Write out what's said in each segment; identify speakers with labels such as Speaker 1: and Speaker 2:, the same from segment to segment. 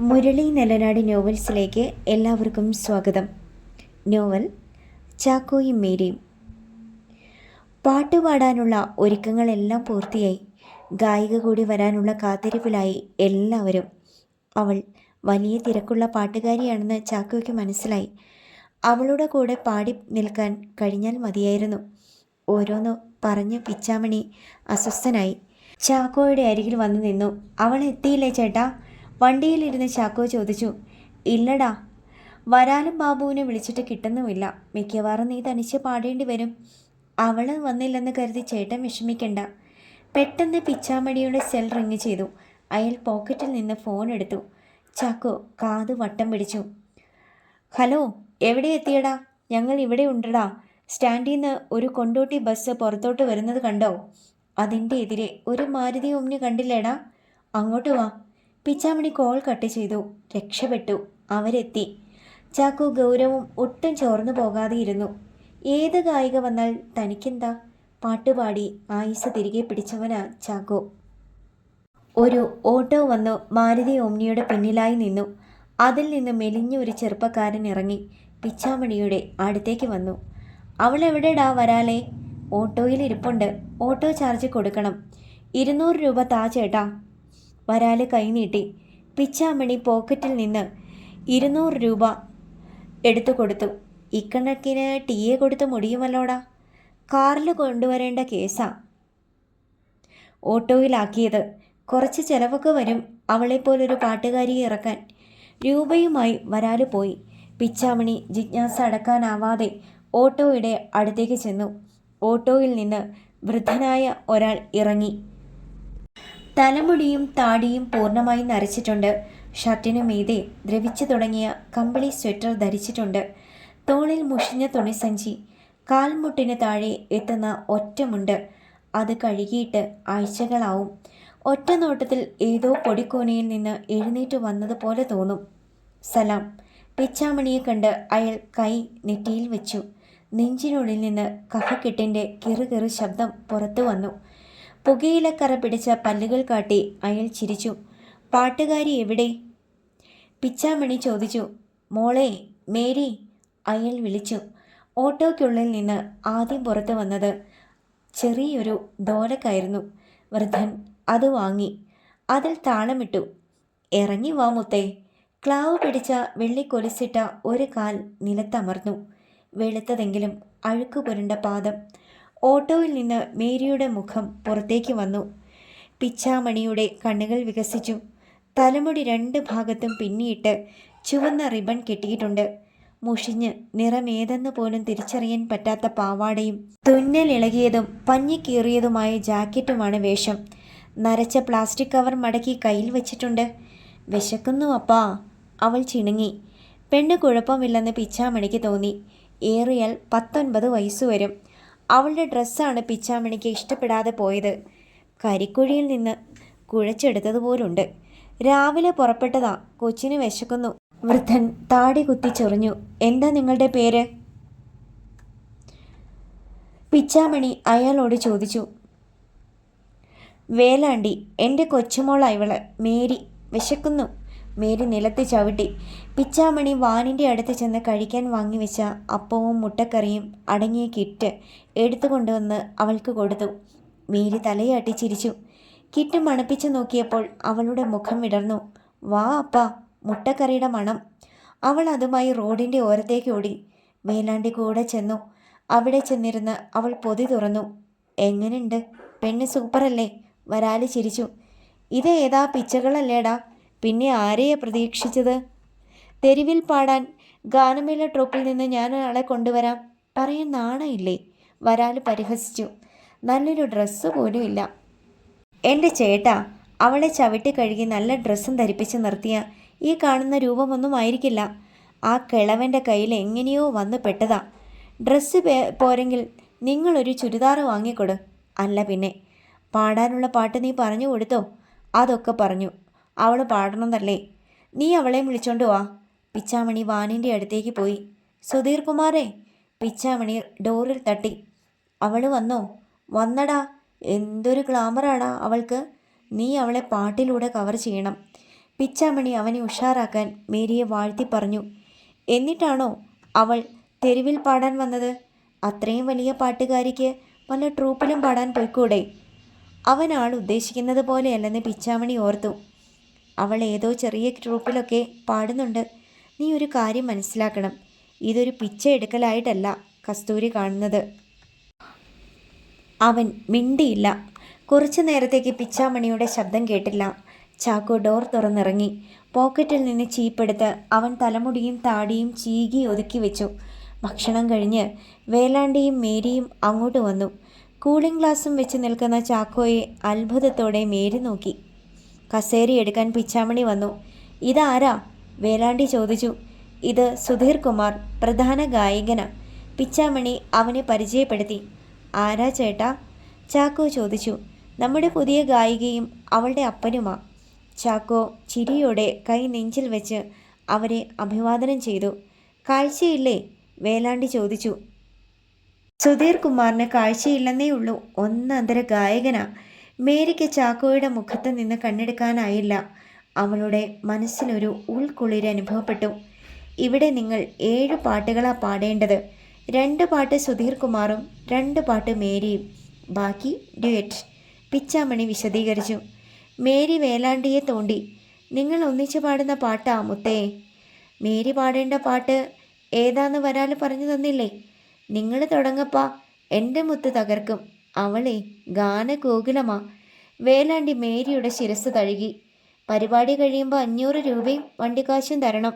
Speaker 1: മുരളി നെലനാടി നോവൽസിലേക്ക് എല്ലാവർക്കും സ്വാഗതം. നോവൽ ചാക്കോയും മേരിയും. പാട്ടുപാടാനുള്ള ഒരുക്കങ്ങളെല്ലാം പൂർത്തിയായി. ഗായിക കൂടി വരാനുള്ള കാത്തിരിപ്പിലായി എല്ലാവരും. അവൾ വലിയ തിരക്കുള്ള പാട്ടുകാരിയാണെന്ന് ചാക്കോയ്ക്ക് മനസ്സിലായി. അവളുടെ കൂടെ പാടി നിൽക്കാൻ കഴിഞ്ഞാൽ മതിയായിരുന്നു. ഓരോന്ന് പറഞ്ഞ് പിച്ചാമണി അസ്വസ്ഥനായി. ചാക്കോയുടെ അരികിൽ വന്നു നിന്നു. അവൾ എത്തിയില്ലേ ചേട്ടാ? വണ്ടിയിലിരുന്ന് ചാക്കോ ചോദിച്ചു ഇല്ലടാ വരാലും ബാബുവിനെ വിളിച്ചിട്ട് കിട്ടുന്നുമില്ല. മിക്കവാറും നീ തനിച്ച് പാടേണ്ടി വരും. അവൾ വന്നില്ലെന്ന് കരുതി ചേട്ടൻ വിഷമിക്കണ്ട. പെട്ടെന്ന് പിച്ചാമടിയുടെ സെൽ റിങ് ചെയ്തു. അയാൾ പോക്കറ്റിൽ നിന്ന് ഫോൺ എടുത്തു. ചാക്കോ കാത് വട്ടം പിടിച്ചു. ഹലോ എവിടെ എത്തിയടാ? ഞങ്ങൾ ഇവിടെ ഉണ്ടടാ. സ്റ്റാൻഡിൽ നിന്ന് ഒരു കൊണ്ടോട്ടി ബസ് പുറത്തോട്ട് വരുന്നത് കണ്ടോ? അതിന്റെ എതിരെ ഒരു മാരുതി ഒമ്നി കണ്ടില്ലേടാ? അങ്ങോട്ട് വാ. പിച്ചാമണി കോൾ കട്ട് ചെയ്തു. രക്ഷപ്പെട്ടു. അവരെത്തി. ചാക്കു ഗൗരവും ഒട്ടും ചോർന്നു പോകാതെയിരുന്നു. ഏത് ഗായിക വന്നാൽ തനിക്കെന്താ? പാട്ടുപാടി ആയുസ് തിരികെ പിടിച്ചവനാ ചാക്കു. ഒരു ഓട്ടോ വന്നു മാരുതി ഓമ്നിയുടെ പിന്നിലായി നിന്നു. അതിൽ നിന്ന് മെലിഞ്ഞ ഒരു ചെറുപ്പക്കാരൻ ഇറങ്ങി പിച്ചാമണിയുടെ അടുത്തേക്ക് വന്നു. അവൾ എവിടെടാ വരാലേ? ഓട്ടോയിൽ ഇരിപ്പുണ്ട്. ഓട്ടോ ചാർജ് കൊടുക്കണം. ഇരുന്നൂറ് രൂപ താ ചേട്ടാ. വരാൽ കൈനീട്ടി. പിച്ചാമണി പോക്കറ്റിൽ നിന്ന് ഇരുന്നൂറ് രൂപ എടുത്തു കൊടുത്തു. ഇക്കണക്കിന് ടീയെ കൊടുത്ത് മുടിയുമല്ലോടാ. കാറിൽ കൊണ്ടുവരേണ്ട കേസാ. ഓട്ടോയിലാക്കിയത്. കുറച്ച് ചിലവൊക്കെ വരും അവളെപ്പോലൊരു പാട്ടുകാരിയെ ഇറക്കാൻ. രൂപയുമായി വരാൽ പോയി. പിച്ചാമണി ജിജ്ഞാസ അടക്കാനാവാതെ ഓട്ടോയുടെ അടുത്തേക്ക് ചെന്നു. ഓട്ടോയിൽ നിന്ന് വൃദ്ധനായ ഒരാൾ ഇറങ്ങി. തലമുടിയും താടിയും പൂർണമായി നരച്ചിട്ടുണ്ട്. ഷർട്ടിനു മീതെ ദ്രവിച്ചു തുടങ്ങിയ കമ്പിളി സ്വെറ്റർ ധരിച്ചിട്ടുണ്ട്. തോളിൽ മുഷിഞ്ഞ തുണിസഞ്ചി കാൽമുട്ടിന് താഴെ എത്തുന്ന ഒറ്റമുണ്ട് അത് കഴുകിയിട്ട് ആഴ്ചകളാവും. ഒറ്റ നോട്ടത്തിൽ ഏതോ പൊടിക്കോനയിൽ നിന്ന് എഴുന്നേറ്റ് വന്നതുപോലെ തോന്നും. സലാം. പിച്ചാമണിയെ കണ്ട് അയാൾ കൈ നെറ്റിയിൽ വെച്ചു. നെഞ്ചിനുള്ളിൽ നിന്ന് കഫക്കെട്ടിന്റെ കിറുകിറു ശബ്ദം പുറത്തു വന്നു. പുകയിലക്കറ പിടിച്ച പല്ലുകൾ കാട്ടി അയാൾ ചിരിച്ചു. പാട്ടുകാരി എവിടെ? പിച്ചാമണി ചോദിച്ചു. മോളെ മേരി അയാൾ വിളിച്ചു. ഓട്ടോയ്ക്കുള്ളിൽ നിന്ന് ആദ്യം പുറത്തു വന്നത് ചെറിയൊരു ദോലക്കായിരുന്നു വൃദ്ധൻ അത് വാങ്ങി. അതിൽ താളമിട്ടു. ഇറങ്ങി വാ മുത്തേ. ക്ലാവ് പിടിച്ച വെള്ളിക്കൊലിസിട്ട ഒരു കാൽ നിലത്തമർന്നു. വെളുത്തതെങ്കിലും അഴുക്കു പുരണ്ട പാദം ഓട്ടോയിൽ നിന്ന് മേരിയുടെ മുഖം പുറത്തേക്ക് വന്നു. പിച്ചാമണിയുടെ കണ്ണുകൾ വികസിച്ചു. തലമുടി രണ്ട് ഭാഗത്തും പിന്നിയിട്ട് ചുവന്ന റിബൺ കെട്ടിയിട്ടുണ്ട്. മുഷിഞ്ഞ് നിറമേതെന്ന് പോലും തിരിച്ചറിയാൻ പറ്റാത്ത പാവാടയും തുന്നലിളകിയതും പഞ്ഞിക്കീറിയതുമായ ജാക്കറ്റുമാണ് വേഷം. നരച്ച പ്ലാസ്റ്റിക് കവർ മടക്കി കയ്യിൽ വെച്ചിട്ടുണ്ട്. വിശക്കുന്നു അപ്പാ അവൾ ചിണുങ്ങി. പെണ്ണ് കുഴപ്പമില്ലെന്ന് പിച്ചാമണിക്ക് തോന്നി. ഏറിയാൽ പത്തൊൻപത് വയസ്സ് വരും. അവളുടെ ഡ്രസ്സാണ് പിച്ചാമണിക്ക് ഇഷ്ടപ്പെടാതെ പോയത്. കരിക്കുഴിയിൽ നിന്ന് കുഴച്ചെടുത്തതുപോലുണ്ട്. രാവിലെ പുറപ്പെട്ടതാ. കൊച്ചിന് വിശക്കുന്നു. വൃദ്ധൻ താടി കുത്തി ചൊറിഞ്ഞു. എന്താ നിങ്ങളുടെ പേര്? പിച്ചാമണി അയാളോട് ചോദിച്ചു. വേലാണ്ടി. എന്റെ കൊച്ചുമോളാ ഇവൾ. മേരി. വിശക്കുന്നു. മേരി നിലത്ത് ചവിട്ടി. പിച്ചാമണി വാനിന്റെ അടുത്ത് ചെന്ന് കഴിക്കാൻ വാങ്ങിവെച്ച അപ്പവും മുട്ടക്കറിയും അടങ്ങിയ കിറ്റ് എടുത്തു കൊണ്ടുവന്ന് അവൾക്ക് കൊടുത്തു. മേരി തലയാട്ടി ചിരിച്ചു. കിറ്റ് മണപ്പിച്ച് നോക്കിയപ്പോൾ അവളുടെ മുഖം വിടർന്നു. വാ അപ്പ മുട്ടക്കറിയുടെ മണം. അവൾ അതുമായി റോഡിന്റെ ഓരത്തേക്ക് ഓടി. മേലാണ്ടി കൂടെ ചെന്നു. അവിടെ ചെന്നിരുന്ന് അവൾ പൊതി തുറന്നു. എങ്ങനെയുണ്ട് പെണ്ണ് സൂപ്പറല്ലേ? വരാൽ ചിരിച്ചു. ഇത് ഏതാ പിച്ചകളല്ലേടാ? പിന്നെ ആരെയെ പ്രതീക്ഷിച്ചത്? തെരുവിൽ പാടാൻ ഗാനമേള ട്രോപ്പിൽ നിന്ന് ഞാൻ ആളെ കൊണ്ടുവരാം. പറയാൻ നാണയില്ലേ? വരാൽ പരിഹസിച്ചു. നല്ലൊരു ഡ്രസ്സ് പോലും ഇല്ല. എന്റെ ചേട്ടാ അവളെ ചവിട്ടി കഴുകി നല്ല ഡ്രസ്സും ധരിപ്പിച്ച് നിർത്തിയ ഈ കാണുന്ന രൂപമൊന്നും ആയിരിക്കില്ല. ആ കിളവന്റെ കയ്യിൽ എങ്ങനെയോ വന്ന് പെട്ടതാ. ഡ്രസ്സ് പോരെങ്കിൽ നിങ്ങളൊരു ചുരിദാർ വാങ്ങിക്കൊടു. അല്ല പിന്നെ പാടാനുള്ള പാട്ട് നീ പറഞ്ഞു കൊടുത്തോ? അതൊക്കെ പറഞ്ഞു. അവൾ പാടണമെന്നല്ലേ? നീ അവളെ വിളിച്ചോണ്ട് വാ. പിച്ചാമണി വാനിന്റെ അടുത്തേക്ക് പോയി. സുധീർ കുമാറേ പിച്ചാമണി ഡോറിൽ തട്ടി. അവൾ വന്നോ? വന്നടാ. എന്തൊരു ഗ്ലാമറാടാ അവൾക്ക്. നീ അവളെ പാട്ടിലൂടെ കവർ ചെയ്യണം. പിച്ചാമണി അവനെ ഉഷാറാക്കാൻ മേരിയെ വാഴ്ത്തി പറഞ്ഞു. എന്നിട്ടാണോ അവൾ തെരുവിൽ പാടാൻ വന്നത്? അത്രയും വലിയ പാട്ടുകാരിക്ക് വല്ല ട്രൂപ്പിലും പാടാൻ പോയിക്കൂടെ? അവനാൾ ഉദ്ദേശിക്കുന്നത് പോലെയല്ലെന്ന് പിച്ചാമണി ഓർത്തു. അവൾ ഏതോ ചെറിയ ട്രൂപ്പിലൊക്കെ പാടുന്നുണ്ട്. നീ ഒരു കാര്യം മനസ്സിലാക്കണം. ഇതൊരു പിച്ച എടുക്കലായിട്ടല്ല കസ്തൂരി കാണുന്നത്. അവൻ മിണ്ടിയില്ല. കുറച്ചു നേരത്തേക്ക് പിച്ചാമണിയുടെ ശബ്ദം കേട്ടില്ല. ചാക്കോ ഡോർ തുറന്നിറങ്ങി. പോക്കറ്റിൽ നിന്ന് ചീപ്പെടുത്ത് അവൻ തലമുടിയും താടിയും ചീകി ഒതുക്കി വെച്ചു. ഭക്ഷണം കഴിഞ്ഞ് വേലാണ്ടിയും മേരിയും അങ്ങോട്ട് വന്നു. കൂളിംഗ് ഗ്ലാസും വെച്ച് നിൽക്കുന്ന ചാക്കോയെ അത്ഭുതത്തോടെ മേരി നോക്കി. കസേര എടുക്കാൻ പിച്ചാമണി വന്നു. ഇതാരാ? വേലാണ്ടി ചോദിച്ചു. ഇത് സുധീർ കുമാർ പ്രധാന ഗായകന. പിച്ചാമണി അവനെ പരിചയപ്പെടുത്തി. ആരാ ചേട്ടാ? ചാക്കോ ചോദിച്ചു. നമ്മുടെ പുതിയ ഗായികയും അവളുടെ അപ്പനുമാ. ചാക്കോ ചിരിയോടെ കൈ നെഞ്ചിൽ വെച്ച് അവരെ അഭിവാദനം ചെയ്തു. കാഴ്ചയില്ലേ? വേലാണ്ടി ചോദിച്ചു. സുധീർ കുമാറിന് കാഴ്ചയില്ലെന്നേ ഉള്ളൂ. ഒന്നന്തര ഗായകനാ. മേരിക്ക് ചാക്കോയുടെ മുഖത്ത് നിന്ന് കണ്ണെടുക്കാനായില്ല. അവളുടെ മനസ്സിനൊരു ഉൾക്കുളിര് അനുഭവപ്പെട്ടു. ഇവിടെ നിങ്ങൾ ഏഴ് പാട്ടുകളാ പാടേണ്ടത്. രണ്ട് പാട്ട് സുധീർ കുമാറും രണ്ട് പാട്ട് മേരിയും. ബാക്കി ഡ്യുയറ്റ് പിച്ചാമണി വിശദീകരിച്ചു. മേരി വേലാണ്ടിയെ തോണ്ടി. നിങ്ങൾ ഒന്നിച്ചു പാടുന്ന പാട്ടാ മുത്തേ. മേരി പാടേണ്ട പാട്ട് ഏതാന്ന് വരാൽ പറഞ്ഞു തന്നില്ലേ. നിങ്ങൾ തുടങ്ങപ്പാ. എന്റെ മുത്ത് തകർക്കും. അവളെ ഗാനഗോകുലമാ. വേലാണ്ടി മേരിയുടെ ശിരസ് തഴുകി. പരിപാടി കഴിയുമ്പോൾ അഞ്ഞൂറ് രൂപയും വണ്ടിക്കാശും തരണം.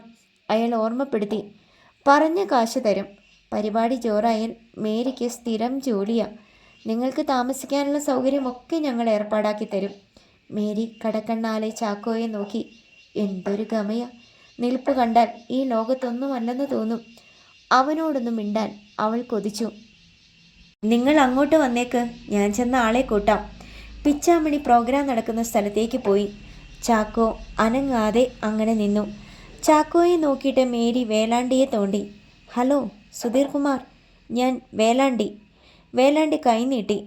Speaker 1: അയാൾ ഓർമ്മപ്പെടുത്തി. പറഞ്ഞ കാശ് തരും. പരിപാടി ജോറായാൽ മേരിക്ക് സ്ഥിരം ജോലിയാ. നിങ്ങൾക്ക് താമസിക്കാനുള്ള സൗകര്യമൊക്കെ ഞങ്ങൾ ഏർപ്പാടാക്കി തരും. മേരി കടക്കണ്ണാലെ ചാക്കോയെ നോക്കി. എന്തൊരു ഗമയ. നിൽപ്പ് കണ്ടാൽ ഈ ലോകത്തൊന്നുമല്ലെന്ന് തോന്നും. അവനോടൊന്നും മിണ്ടാൻ അവൾ കൊതിച്ചു. നിങ്ങൾ അങ്ങോട്ട് വന്നേക്ക്. ഞാൻ ചെന്ന ആളെ കൂട്ടാം. പിച്ചാമണി പ്രോഗ്രാം നടക്കുന്ന സ്ഥലത്തേക്ക് പോയി. ചാക്കോ അനങ്ങാതെ അങ്ങനെ നിന്നു. ചാക്കോയെ നോക്കിയിട്ട് മേരി വേലാണ്ടിയെ തോണ്ടി. ഹലോ സുധീർ കുമാർ. ഞാൻ വേലാണ്ടി. വേലാണ്ടി കൈനീട്ടി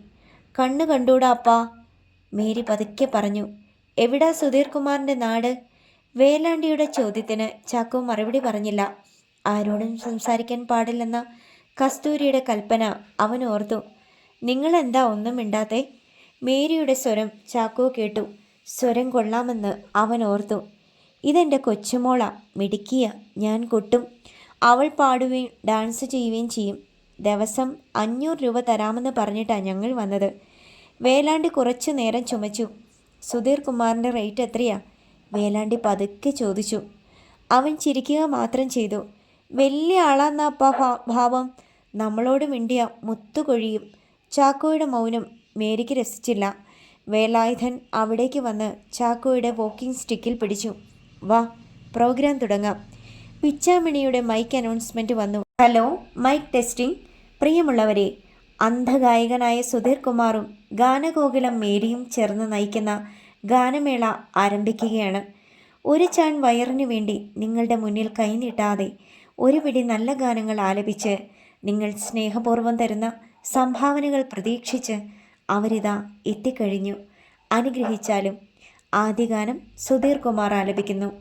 Speaker 1: കണ്ണ് കണ്ടൂടാ അപ്പാ. മേരി പതുക്കെ പറഞ്ഞു. എവിടാ സുധീർ കുമാറിന്റെ നാട്? വേലാണ്ടിയുടെ ചോദ്യത്തിന് ചാക്കോ മറുപടി പറഞ്ഞില്ല. ആരോടും സംസാരിക്കാൻ പാടില്ലെന്ന കസ്തൂരിയുടെ കൽപ്പന അവൻ ഓർത്തു. നിങ്ങളെന്താ ഒന്നും മിണ്ടാത്തെ? മേരിയുടെ സ്വരം ചാക്കോ കേട്ടു. സ്വരം കൊള്ളാമെന്ന് അവൻ ഓർത്തു. ഇതെന്റെ കൊച്ചുമോള മിടുക്കിയ ഞാൻ കൊട്ടും. അവൾ പാടുകയും ഡാൻസ് ചെയ്യുകയും ചെയ്യും. ദിവസം അഞ്ഞൂറ് രൂപ തരാമെന്ന് പറഞ്ഞിട്ടാണ് ഞങ്ങൾ വന്നത്. വേലാണ്ടി കുറച്ചു നേരം ചുമച്ചു. സുധീർ കുമാറിന്റെ റേറ്റ് എത്രയാ? വേലാണ്ടി പതുക്കെ ചോദിച്ചു. അവൻ ചിരിക്കുക മാത്രം ചെയ്തു. വലിയ ആളാന്നാ ഭാവം. നമ്മളോട് മിണ്ടിയ മുത്തുകൊഴിയും ചാക്കോയുടെ മൗനം മേരിക്ക് രസിച്ചില്ല. വേലായുധൻ അവിടേക്ക് വന്ന് ചാക്കോയുടെ വോക്കിംഗ് സ്റ്റിക്കിൽ പിടിച്ചു. വാ പ്രോഗ്രാം തുടങ്ങാം. പിച്ചാമണിയുടെ മൈക്ക് അനൗൺസ്മെന്റ് വന്നു. ഹലോ മൈക്ക് ടെസ്റ്റിംഗ് പ്രിയമുള്ളവരെ അന്ധഗായകനായ സുധീർ കുമാറും ഗാനഗോകുലം മേരിയും ചേർന്ന് നയിക്കുന്ന ഗാനമേള ആരംഭിക്കുകയാണ്. ഒരു ചാൺ വയറിനു വേണ്ടി നിങ്ങളുടെ മുന്നിൽ കൈനീട്ടാതെ ഒരു പിടി നല്ല ഗാനങ്ങൾ ആലപിച്ച് നിങ്ങൾ സ്നേഹപൂർവം തരുന്ന സംഭാവനകൾ പ്രതീക്ഷിച്ച് അവരിതാ എത്തിക്കഴിഞ്ഞു. അനുഗ്രഹിച്ചാലും ആദ്യഗാനം സുധീർ കുമാർ ആലപിക്കുന്നു.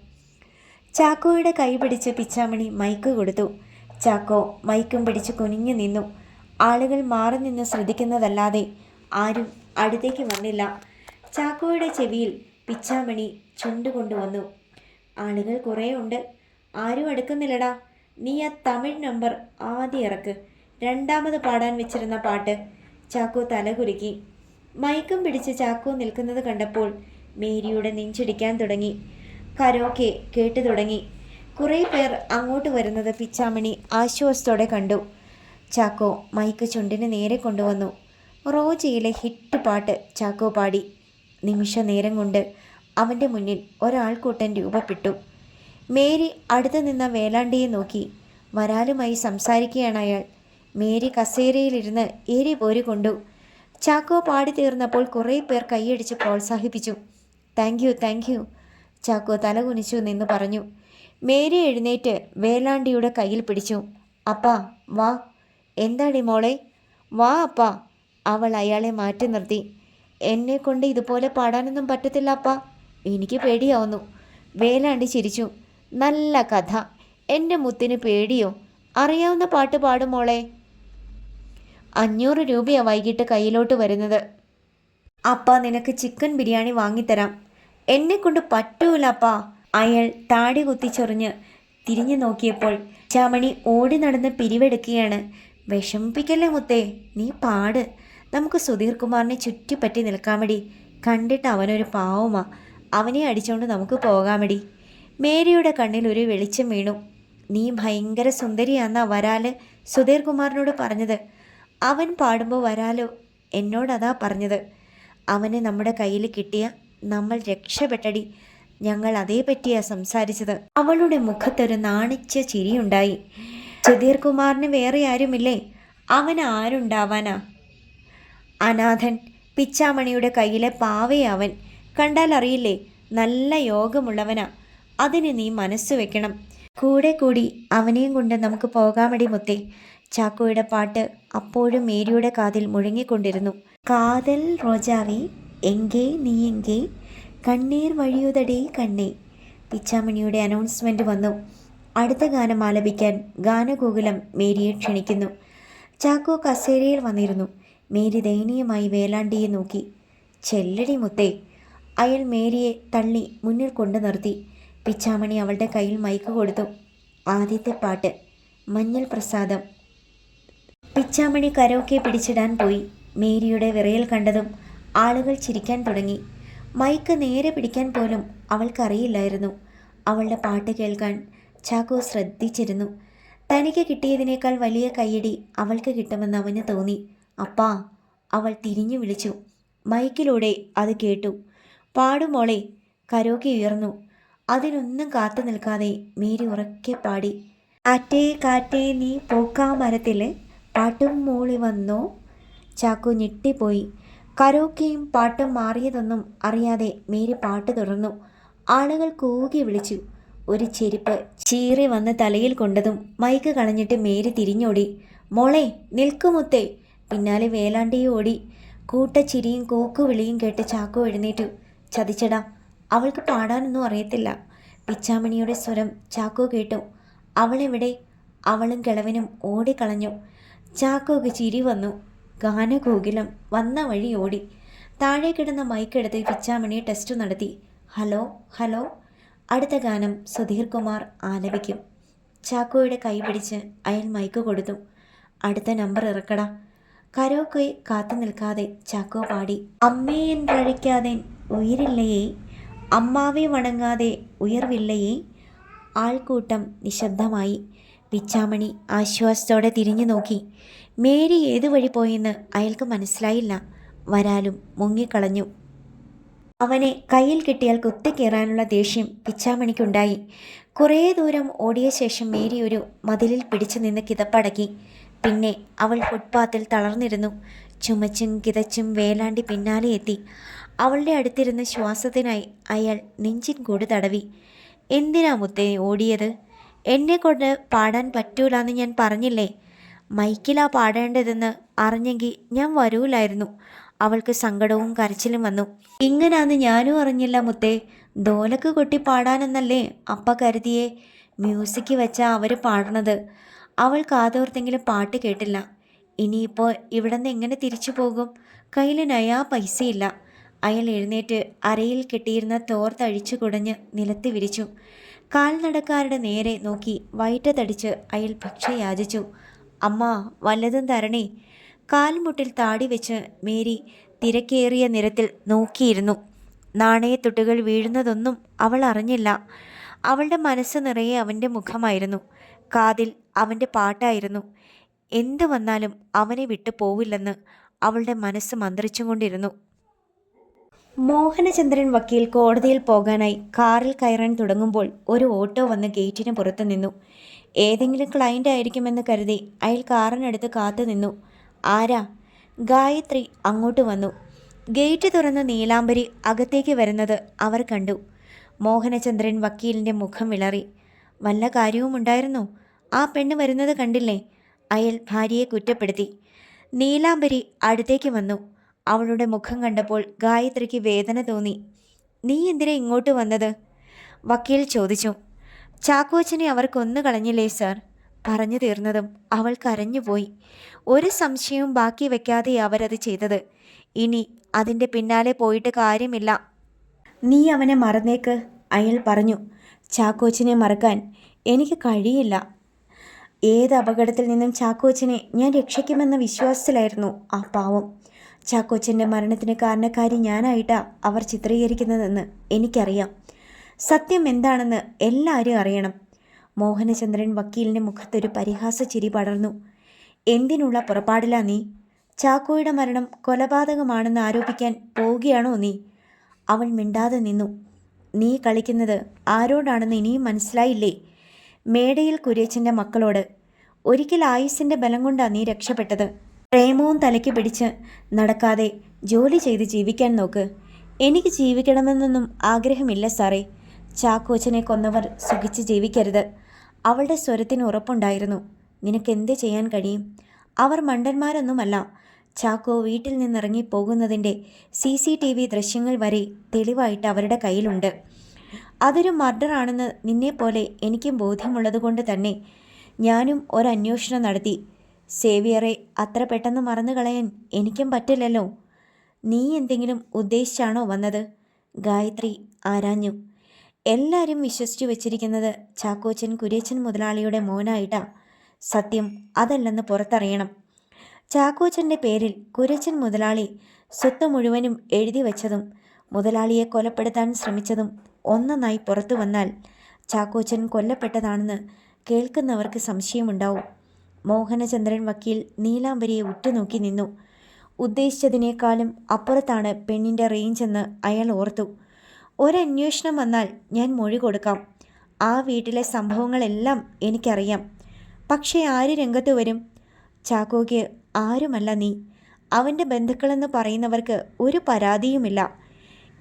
Speaker 1: ചാക്കോയുടെ കൈ പിടിച്ച് പിച്ചാമണി മൈക്ക് കൊടുത്തു. ചാക്കോ മൈക്കും പിടിച്ച് കുനിഞ്ഞു നിന്നു. ആളുകൾ മാറി നിന്ന് ശ്രദ്ധിക്കുന്നതല്ലാതെ ആരും അടുത്തേക്ക് വന്നില്ല. ചാക്കോയുടെ ചെവിയിൽ പിച്ചാമണി ചുണ്ടുകൊണ്ടുവന്നു. ആളുകൾ കുറേ ഉണ്ട് ആരും അടുക്കുന്നില്ലടാ. നീ ആ തമിഴ് നമ്പർ ആദ്യം ഇറക്ക്. രണ്ടാമത് പാടാൻ വെച്ചിരുന്ന പാട്ട്. ചാക്കോ തലകുലുക്കി മയക്കം പിടിച്ച് ചാക്കോ നിൽക്കുന്നത് കണ്ടപ്പോൾ മേരിയുടെ നെഞ്ചിടിക്കാൻ തുടങ്ങി. കരോക്കെ കേട്ടു തുടങ്ങി. കുറേ പേർ അങ്ങോട്ട് വരുന്നത് പിച്ചാമണി ആശ്വാസത്തോടെ കണ്ടു. ചാക്കോ മൈക്ക് ചുണ്ടിന് നേരെ കൊണ്ടുവന്നു. റോജയിലെ ഹിറ്റ് പാട്ട് ചാക്കോ പാടി. നിമിഷ നേരം കൊണ്ട് അവന്റെ മുന്നിൽ ഒരാൾക്കൂട്ടൻ രൂപപ്പെട്ടു. മേരി അടുത്ത് നിന്ന വേലാണ്ടിയെ നോക്കി വരാലുമായി സംസാരിക്കുകയാണ് അയാൾ. മേരി കസേരയിലിരുന്ന് ഏരി പോരി കൊണ്ടു. ചാക്കോ പാടി തീർന്നപ്പോൾ കുറേ പേർ കൈയടിച്ച് പ്രോത്സാഹിപ്പിച്ചു. Thank you thank you Chacko തലകുനിച്ചു നിന്ന് പറഞ്ഞു. മേരി എഴുന്നേറ്റ് വേലാണ്ടിയുടെ കയ്യിൽ പിടിച്ചു. അപ്പാ വാ. എന്താടി മോളെ? വാ അപ്പാ. അവൾ അയാളെ മാറ്റി നിർത്തി. എന്നെ കൊണ്ട് ഇതുപോലെ പാടാനൊന്നും പറ്റത്തില്ല അപ്പാ. എനിക്ക് പേടിയാവുന്നു. വേലാണ്ടി ചിരിച്ചു. നല്ല കഥ. എന്റെ മുത്തിന് പേടിയോ? അറിയാവുന്ന പാട്ട് പാടുമോളെ അഞ്ഞൂറ് രൂപയാണ് വൈകിട്ട് കയ്യിലോട്ട് വരുന്നത്. അപ്പ നിനക്ക് ചിക്കൻ ബിരിയാണി വാങ്ങിത്തരാം. എന്നെ കൊണ്ട് പറ്റൂല അപ്പാ അയാൾ താടി കുത്തിച്ചൊറിഞ്ഞ് തിരിഞ്ഞു നോക്കിയപ്പോൾ ചാമണി ഓടി നടന്ന് പിരിവെടുക്കുകയാണ്. വിഷമിപ്പിക്കല്ലേ മുത്തേ നീ പാട്. നമുക്ക് സുധീർ കുമാറിനെ ചുറ്റിപ്പറ്റി നിൽക്കാമടി. കണ്ടിട്ട് അവനൊരു പാവമാ. അവനെ അടിച്ചുകൊണ്ട് നമുക്ക് പോകാമടി. മേരിയുടെ കണ്ണിൽ ഒരു വെളിച്ചം വീണു. നീ ഭയങ്കര സുന്ദരിയാന്ന വരാൽ സുധീർ കുമാറിനോട് പറഞ്ഞത്. അവൻ പാടുമ്പോൾ വരാലോ എന്നോടതാ പറഞ്ഞത്. അവന് നമ്മുടെ കയ്യിൽ കിട്ടിയ നമ്മൾ രക്ഷപ്പെട്ടടി. ഞങ്ങൾ അതേപറ്റിയാ സംസാരിച്ചത്. അവളുടെ മുഖത്തൊരു നാണിച്ച ചിരിയുണ്ടായി. സുധീർ കുമാറിന് വേറെ ആരുമില്ലേ? അവൻ ആരുണ്ടാവാനാ? അനാഥൻ പിച്ചാമണിയുടെ കയ്യിലെ പാവയവൻ കണ്ടാൽ അറിയില്ലേ നല്ല യോഗമുള്ളവനാ. അതിന് നീ മനസ്സ് വെക്കണം. കൂടെ കൂടി അവനെയും കൊണ്ട് നമുക്ക് പോകാമടി മുത്തേ. ചാക്കോയുടെ പാട്ട് അപ്പോഴും മേരിയുടെ കാതിൽ മുഴങ്ങിക്കൊണ്ടിരുന്നു. കാതൽ റോജാവേ എങ്കേ നീ എങ്കേ കണ്ണീർ വഴിയുതടേ കണ്ണേ. പിച്ചാമണിയുടെ അനൗൺസ്മെന്റ് വന്നു. അടുത്ത ഗാനം ആലപിക്കാൻ ഗാനഗോകുലം മേരിയെ ക്ഷണിക്കുന്നു. ചാക്കോ കസേരയിൽ വന്നിരുന്നു. മേരി ദയനീയമായി വേലാണ്ടിയെ നോക്കി. ചെല്ലടി മുത്തേ. അയാൾ മേരിയെ തള്ളി മുന്നിൽ കൊണ്ടു നിർത്തി പിച്ചാമണി അവളുടെ കയ്യിൽ മൈക്ക് കൊടുത്തു. ആദ്യത്തെ പാട്ട് മഞ്ഞൾ പ്രസാദം. പിച്ചാമണി കരോക്കെ പിടിച്ചിടാൻ പോയി. മേരിയുടെ വിറയൽ കണ്ടതും ആളുകൾ ചിരിക്കാൻ തുടങ്ങി. മൈക്ക് നേരെ പിടിക്കാൻ പോലും അവൾക്കറിയില്ലായിരുന്നു. അവളുടെ പാട്ട് കേൾക്കാൻ ചാക്കോ ശ്രദ്ധിച്ചിരുന്നു. തനിക്ക് കിട്ടിയതിനേക്കാൾ വലിയ കയ്യടി അവൾക്ക് കിട്ടുമെന്ന് അവന് തോന്നി. അപ്പാ അവൾ തിരിഞ്ഞു വിളിച്ചു. മൈക്കിലൂടെ അത് കേട്ടു. പാടുമോളെ കരോക്കെ ഉയർന്നു. അതിനൊന്നും കാത്തു നിൽക്കാതെ മേരി ഉറക്കെ പാടി അറ്റേ കാറ്റേ നീ പോക്കാമരത്തിൽ പാട്ടും മൂളി വന്നോ? ചാക്കു ഞെട്ടിപ്പോയി. കരോക്കയും പാട്ടും മാറിയതൊന്നും അറിയാതെ മേരി പാട്ട് തുടർന്നു. ആളുകൾ കൂകി വിളിച്ചു. ഒരു ചെരുപ്പ് ചീറി വന്ന് തലയിൽ കൊണ്ടതും മൈക്ക് കളഞ്ഞിട്ട് മേരി തിരിഞ്ഞോടി. മോളെ നിൽക്കുമുത്തേ പിന്നാലെ വേലാണ്ടിയും ഓടി. കൂട്ടച്ചിരിയും കൂക്കുവിളിയും കേട്ട് ചാക്കു എഴുന്നേറ്റു. ചതിച്ചടാ അവൾക്ക് പാടാനൊന്നും അറിയത്തില്ല. പിച്ചാമണിയുടെ സ്വരം ചാക്കോ കേട്ടു. അവളെവിടെ? അവളും കിളവിനും ഓടിക്കളഞ്ഞു. ചാക്കോക്ക് ചിരി വന്നു. ഗാനഗോകുലം വന്ന വഴി ഓടി. താഴെ കിടന്ന മൈക്കെടുത്ത് പിച്ചാമണി ടെസ്റ്റ് നടത്തി. Hello hello. അടുത്ത ഗാനം സുധീർ കുമാർ ആലപിക്കും. ചാക്കോയുടെ കൈ പിടിച്ച് അയാൾ മൈക്ക് കൊടുത്തു. അടുത്ത നമ്പർ ഇറക്കടാ. കരോക്കെ കാത്തു നിൽക്കാതെ ചാക്കോ പാടി. അമ്മയെ കഴിക്കാതെ ഉയരില്ലയേ അമ്മാവെ വണങ്ങാതെ ഉയർവില്ലയേ. ആൾക്കൂട്ടം നിശബ്ദമായി. പിച്ചാമണി ആശ്വാസത്തോടെ തിരിഞ്ഞു നോക്കി. മേരി ഏതു വഴി പോയെന്ന് അയാൾക്ക് മനസ്സിലായില്ല. വരാലും മുങ്ങിക്കളഞ്ഞു. അവനെ കയ്യിൽ കിട്ടിയാൽ കുത്തിക്കേറാനുള്ള ദേഷ്യം പിച്ചാമണിക്കുണ്ടായി. കുറേ ദൂരം ഓടിയ ശേഷം മേരി ഒരു മതിലിൽ പിടിച്ചു നിന്ന് കിതപ്പടക്കി. പിന്നെ അവൾ ഫുട്പാത്തിൽ തളർന്നിരുന്നു. ചുമച്ചും കിതച്ചും വേലാണ്ടി പിന്നാലെ എത്തി. അവളുടെ അടുത്തിരുന്ന് ശ്വാസത്തിനായി അയാൾ നെഞ്ചിൻ കൂട് തടവി. എന്തിനാ മുത്തേ ഓടിയത്? എന്നെ കൊണ്ട് പാടാൻ പറ്റൂലെന്ന് ഞാൻ പറഞ്ഞില്ലേ? മൈക്കിലാ പാടേണ്ടതെന്ന് അറിഞ്ഞെങ്കിൽ ഞാൻ വരൂലായിരുന്നു. അവൾക്ക് സങ്കടവും കരച്ചിലും വന്നു. ഇങ്ങനാന്ന് ഞാനും അറിഞ്ഞില്ല മുത്തേ. ദോലക്ക് കൊട്ടി പാടാനെന്നല്ലേ അപ്പ കരുതിയേ. മ്യൂസിക് വെച്ചാ അവർ പാടണത്. അവൾ കാതോർത്തെങ്കിലും പാട്ട് കേട്ടില്ല. ഇനിയിപ്പോൾ ഇവിടെ നിന്ന് എങ്ങനെ തിരിച്ചു പോകും? കയ്യിൽ നയാ പൈസയില്ല. അയാൾ എഴുന്നേറ്റ് അരയിൽ കെട്ടിയിരുന്ന തോർത്തഴിച്ചു കുടഞ്ഞ് നിലത്ത് വിരിച്ചു. കാൽനടക്കാരുടെ നേരെ നോക്കി വയറ്റത്തടിച്ച് അയാൾ ഭിക്ഷ യാചിച്ചു. അമ്മ വല്ലതും തരണേ. കാൽമുട്ടിൽ താടി വെച്ച് മേരി തിരക്കേറിയ നിരത്തിൽ നോക്കിയിരുന്നു. നാണയത്തുട്ടുകൾ വീഴുന്നതൊന്നും അവൾ അറിഞ്ഞില്ല. അവളുടെ മനസ്സ് നിറയെ അവന്റെ മുഖമായിരുന്നു. കാതിൽ അവന്റെ പാട്ടായിരുന്നു. എന്തു വന്നാലും അവനെ വിട്ടു പോവില്ലെന്ന് അവളുടെ മനസ്സ് മന്ത്രിച്ചുകൊണ്ടിരുന്നു. മോഹനചന്ദ്രൻ വക്കീൽ കോടതിയിൽ പോകാനായി കാറിൽ കയറാൻ തുടങ്ങുമ്പോൾ ഒരു ഓട്ടോ വന്ന് ഗേറ്റിന് പുറത്ത് നിന്നു. ഏതെങ്കിലും ക്ലയന്റ് ആയിരിക്കുമെന്ന് കരുതി അയാൾ കാറിനടുത്ത് കാത്തു നിന്നു. ആരാ? ഗായത്രി അങ്ങോട്ട് വന്നു. ഗേറ്റ് തുറന്ന് നീലാംബരി അകത്തേക്ക് വരുന്നത് അവർ കണ്ടു. മോഹനചന്ദ്രൻ വക്കീലിന്റെ മുഖം വിളറി. വല്ല കാര്യവും ഉണ്ടായിരുന്നു? ആ പെണ്ണ് വരുന്നത് കണ്ടില്ലേ? അയൽ ഭാര്യയെ കുറ്റപ്പെടുത്തി. നീലാംബരി അടുത്തേക്ക് വന്നു. അവളുടെ മുഖം കണ്ടപ്പോൾ ഗായത്രിക്ക് വേദന തോന്നി. നീ എന്തിനാ ഇങ്ങോട്ട് വന്നത്? വക്കീൽ ചോദിച്ചു. ചാക്കോച്ചനെ അവർ കൊന്നു കളഞ്ഞില്ലേ സർ? പറഞ്ഞു തീർന്നതും അവൾ കരഞ്ഞുപോയി ഒരു സംശയവും ബാക്കി വെക്കാതെ അവരത് ചെയ്തത്. ഇനി അതിന്റെ പിന്നാലെ പോയിട്ട് കാര്യമില്ല. നീ അവനെ മറന്നേക്ക് അയാൾ പറഞ്ഞു. ചാക്കോച്ചനെ മറക്കാൻ എനിക്ക് കഴിയില്ല. ഏത് അപകടത്തിൽ നിന്നും ചാക്കോച്ചനെ ഞാൻ രക്ഷിക്കുമെന്ന വിശ്വാസത്തിലായിരുന്നു ആ പാവം. ചാക്കോച്ചന്റെ മരണത്തിന് കാരണക്കാരി ഞാനായിട്ടാ അവർ ചിത്രീകരിക്കുന്നതെന്ന് എനിക്കറിയാം. സത്യം എന്താണെന്ന് എല്ലാവരും അറിയണം. മോഹനചന്ദ്രൻ വക്കീലിന്റെ മുഖത്തൊരു പരിഹാസ ചിരി പടർന്നു. എന്തിനുള്ള പുറപ്പാടിലാ നീ? ചാക്കോയുടെ മരണം കൊലപാതകമാണെന്ന് ആരോപിക്കാൻ പോവുകയാണോ നീ? അവൾ മിണ്ടാതെ നിന്നു. നീ കളിക്കുന്നത് ആരോടാണെന്ന് ഇനിയും മനസ്സിലായില്ലേ? മേടയിൽ കുര്യച്ചന്റെ മക്കളോട്. ഒരിക്കൽ ആയുസിന്റെ ബലം കൊണ്ടാണ് നീ രക്ഷപ്പെട്ടത്. പ്രേമവും തലയ്ക്ക് പിടിച്ച് നടക്കാതെ ജോലി ചെയ്ത് ജീവിക്കാൻ നോക്ക്. എനിക്ക് ജീവിക്കണമെന്നൊന്നും ആഗ്രഹമില്ല സാറേ. ചാക്കോച്ചനെ കൊന്നവർ സുഖിച്ച് ജീവിക്കരുത്. അവളുടെ സ്വരത്തിന് ഉറപ്പുണ്ടായിരുന്നു. നിനക്കെന്ത് ചെയ്യാൻ കഴിയും? അവർ മണ്ടന്മാരൊന്നുമല്ല. ചാക്കോ വീട്ടിൽ നിന്നിറങ്ങി പോകുന്നതിന്റെ സി സി ടി വി ദൃശ്യങ്ങൾ വരെ തെളിവായിട്ട് അവരുടെ കയ്യിലുണ്ട്. അതൊരു മർഡറാണെന്ന് നിന്നെപ്പോലെ എനിക്കും ബോധ്യമുള്ളതുകൊണ്ട് തന്നെ ഞാനും ഒരന്വേഷണം നടത്തി. സേവിയറെ അത്ര പെട്ടെന്ന് മറന്നു കളയാൻ എനിക്കും പറ്റില്ലല്ലോ. നീ എന്തെങ്കിലും ഉദ്ദേശിച്ചാണോ വന്നത്? ഗായത്രി ആരാഞ്ഞു. എല്ലാവരും വിശ്വസിച്ചു വെച്ചിരിക്കുന്നത് ചാക്കോച്ചൻ കുര്യച്ചൻ മുതലാളിയുടെ മോനായിട്ടാ. സത്യം അതല്ലെന്ന് പുറത്തറിയണം. ചാക്കോച്ചന്റെ പേരിൽ കുരച്ചൻ മുതലാളി സ്വത്ത് മുഴുവനും എഴുതി വച്ചതും മുതലാളിയെ കൊലപ്പെടുത്താൻ ശ്രമിച്ചതും ഒന്നായി പുറത്തു വന്നാൽ ചാക്കോച്ചൻ കൊല്ലപ്പെട്ടതാണെന്ന് കേൾക്കുന്നവർക്ക് സംശയമുണ്ടാവും. മോഹനചന്ദ്രൻ വക്കീൽ നീലാംബരിയെ ഉറ്റുനോക്കി നിന്നു. ഉദ്ദേശിച്ചതിനേക്കാളും അപ്പുറത്താണ് പെണ്ണിന്റെ റേഞ്ചെന്ന് അയാൾ ഓർത്തു. ഒരന്വേഷണം വന്നാൽ ഞാൻ മൊഴി കൊടുക്കാം. ആ വീട്ടിലെ സംഭവങ്ങളെല്ലാം എനിക്കറിയാം. പക്ഷേ ആര് രംഗത്ത് വരും? ചാക്കോയ്ക്ക് ആരുമല്ല നീ. അവന്റെ ബന്ധുക്കളെന്ന് പറയുന്നവർക്ക് ഒരു പരാതിയുമില്ല.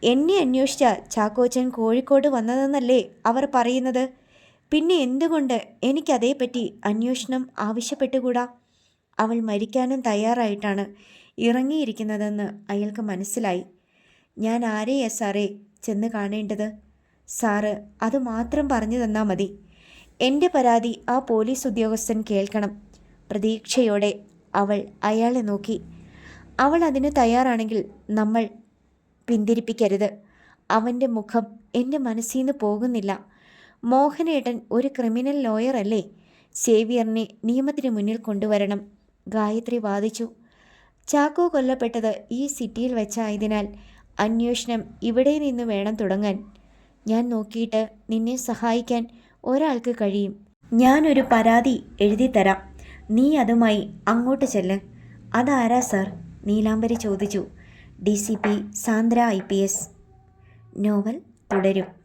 Speaker 1: എന്നെ അന്വേഷിച്ച ചാക്കോച്ചൻ കോഴിക്കോട് വന്നതെന്നല്ലേ അവർ പറയുന്നത്? പിന്നെ എന്തുകൊണ്ട് എനിക്കതേപ്പറ്റി അന്വേഷണം ആവശ്യപ്പെട്ടുകൂടാ? അവൾ മരിക്കാനും തയ്യാറായിട്ടാണ് ഇറങ്ങിയിരിക്കുന്നതെന്ന് അയാൾക്ക് മനസ്സിലായി. ഞാൻ ആരെയാ സാറേ ചെന്ന് കാണേണ്ടത്? സാറ് അത് മാത്രം പറഞ്ഞു തന്നാൽ മതി. എന്റെ പരാതി ആ പോലീസ് ഉദ്യോഗസ്ഥൻ കേൾക്കണം. പ്രതീക്ഷയോടെ അവൾ അയാളെ നോക്കി. അവൾ അതിന് തയ്യാറാണെങ്കിൽ നമ്മൾ പിന്തിരിപ്പിക്കരുത്. അവന്റെ മുഖം എന്റെ മനസ്സിൽ നിന്ന് പോകുന്നില്ല. മോഹനേട്ടൻ ഒരു ക്രിമിനൽ ലോയർ അല്ലേ? സേവിയറിനെ നിയമത്തിന് മുന്നിൽ കൊണ്ടുവരണം ഗായത്രി വാദിച്ചു. ചാക്കോ കൊല്ലപ്പെട്ടത് ഈ സിറ്റിയിൽ വെച്ചായതിനാൽ അന്വേഷണം ഇവിടെ നിന്ന് വേണം തുടങ്ങാൻ. ഞാൻ നോക്കിയിട്ട് നിന്നെ സഹായിക്കാൻ ഒരാൾക്ക് കഴിയും. ഞാനൊരു പരാതി എഴുതി തരാം. നീ അതുമായി അങ്ങോട്ട് ചെല്ല്. അതാരാ സർ? നീലാംബരി ചോദിച്ചു. D C P Sandra I P S. Novel തുടരും.